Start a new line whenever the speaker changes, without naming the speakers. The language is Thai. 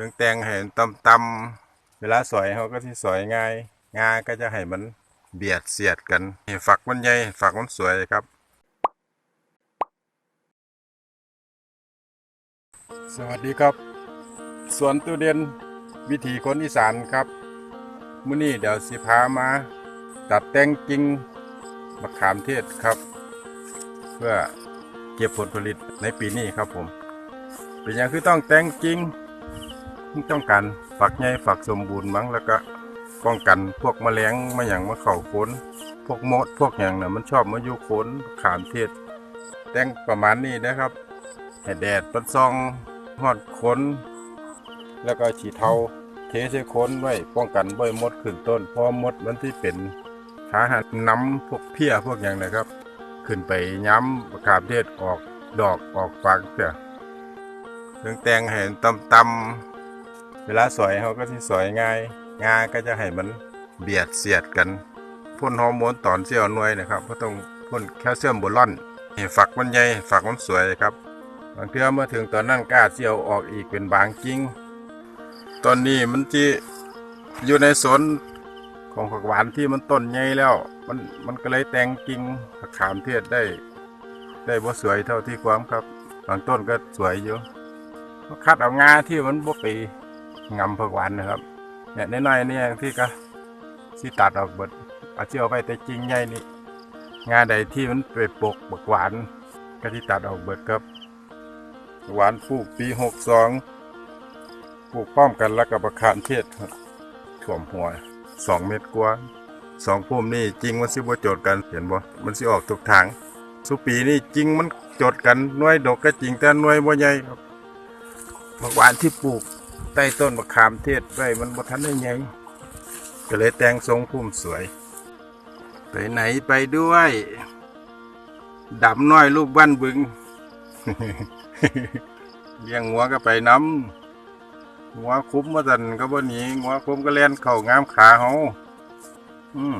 ถึงแตงให้ตำตำๆเวลาสอยเขาก็ที่สอยง่ายงาก็จะให้มันเบียดเสียดกันฝักมันใหญ่ฝักมันสวยครับสวัสดีครับ สวนตุเรียนวิถีคนอีสานครับมื้อนี้เดี๋ยวสิพามา ตัดแต่งกิ่งมะขามเทศครับ เพื่อเก็บผลผลิตในปีนี้ครับผม เป็นอย่างคือต้องแต่งกิ่ง ต้องการฝักใหญ่ฝักสมบูรณ์มั้งแล้วก็ป้องกันพวกแมลงมาอย่างมาเข่าโคนพวกมดพวกอย่างน่ะมันชอบมาอยู่โคนขามเทศ แต่งประมาณนี้นะครับให้แดดปัดซองหอดโคนแล้วก็ฉีดเทาเทใส่โคนไว้ป้องกันใบมดขึ้นต้นเพราะมดมันที่เป็นพาหะน้ำพวกเพี้ยพวกอย่างนะครับ ขึ้นไปย้ำมะขามเทศออกดอกออกฝักเสียถึงแตงให้ตำตำ เวลาสอยเขาก็ที่สอยง่าย งาก็จะให้มันเบียดเสียดกันพ่นฮอร์โมนตอนเสี้ยวหน่วยนะครับก็ต้องพ่นแคลเซียมโบรอนฝักมันใหญ่ฝักมันสวยครับบางเทื่อเมื่อถึงตอนนั้นกล้าเสี้ยวออกอีกเป็นบางจริงตอนนี้มันจีอยู่ในสวนของผักหวานที่มันต้นใหญ่แล้ว มันมันก็เลยแต่งกิ่งผักขามเทศได้ ได้บ่สวยเท่าที่ความครับบางต้นก็สวยอยู่คัดเอางาที่มันบ่ไป งำผักหวานนะครับเนี่ยน้อยๆนี่ที่ก็สิตัดออกเบิดเอาเจียวไปแต่จริงใหญ่นี่งาใดที่มันไปปกผักหวาน ก็ที่ตัดออกเบิดครับ หวานปลูกปีหกสองปลูกพร้อมกันแล้วกับประคามเทศครับถ่วมหัวสองเมตรกว่าสองพุ่มนี่จริงมันสิบ่โจทย์กันเห็นบ่มันสิออกทุกทางสุปีนี่จริงมันโจทย์กันน่วยดกก็จริงแต่น่วยบ่ใหญ่ครับผักหวานที่ปลูก ต้ต้นมะขามเทศไว้มันบ่ทันได้ใหญ่ก็เลยแต่งทรงพุ่มสวย ไปไหนไปด้วยดำน้อยลูกบ้านบึงเลี้ยงงัวก็ไปน้ำงัวคุ้มมาสันก็บ่หนีงัวคุ้มก็เล่นเข่างามขาเฮาอืม